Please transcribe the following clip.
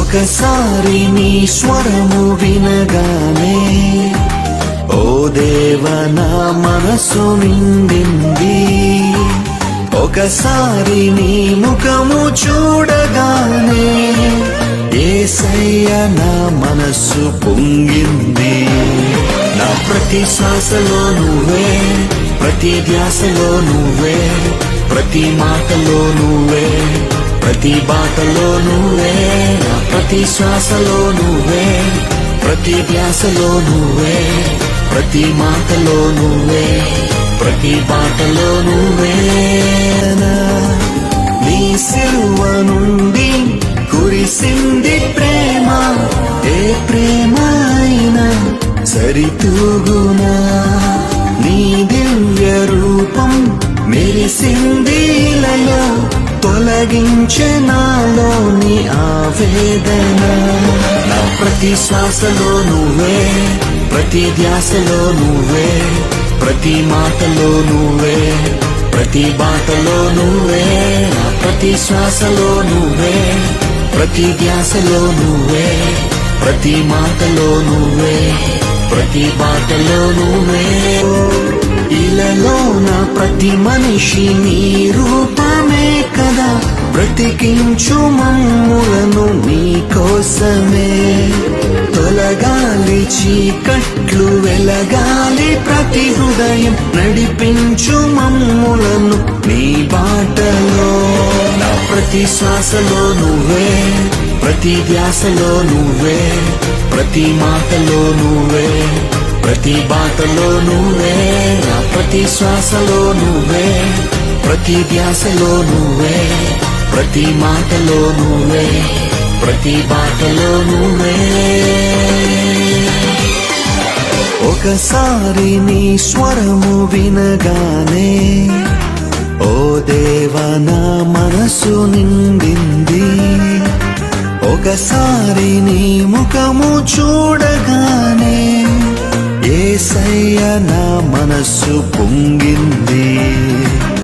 ఒకసారి నీ స్వరము వినగానే ఓ దేవ నా మనసు నిండింది. ఒకసారి నీ ముఖము చూడగానే ఏసయ్య నా మనస్సు పొంగింది. నా ప్రతి శ్వాసలో నువ్వే ప్రతి ధ్యాసలో నువ్వే ప్రతి మాటలో నువ్వే ప్రతి బాటలో నువ్వే. ప్రతి శ్వాసలో నువ్వే ప్రతి ధ్యాసలో నువ్వే ప్రతి మాటలో నువ్వే ప్రతి బాటలో నువ్వే. నీ సిలువ నుండి కురిసింది ప్రేమ ఏ ప్రేమ అయినా సరితూగునా? నీ దివ్య రూపం మెరిసిందిలలో తొలగించనా? నీ ఆవేదన. నా ప్రతి శ్వాసలో నువ్వే ప్రతి ధ్యాసలో నువ్వే ప్రతి మాటలో నువ్వే ప్రతి బాటలో నువ్వే నా ప్రతి శ్వాసలో నువ్వే ప్రతి ధ్యాసలో నువ్వే ప్రతి మాటలో నువ్వే ప్రతి బాటలో నువ్వే. ఇలాలో నా ప్రతి మనిషి నీ రూప బ్రతికించు మమ్ములను నీ కోసమే. తొలగాలి చీకట్లు వెలగాలి ప్రతి హృదయం. నడిపించు మమ్ములను నీ బాటలో. నా ప్రతి శ్వాసలో నువ్వే ప్రతి ధ్యాసలో నువ్వే ప్రతి మాటలో నువ్వే ప్రతి బాటలో నువ్వే. నా ప్రతి శ్వాసలో నువ్వే ప్రతి ధ్యాసలో నువ్వే. ప్రతి మాటలో నువ్వే ప్రతి బాటలో నువ్వే. ఒకసారి నీ స్వరము వినగానే ఓ దేవ నా మనసు నిండింది. ఒకసారి నీ ముఖము చూడగానే ఏసయ్య నా మనస్సు పొంగింది.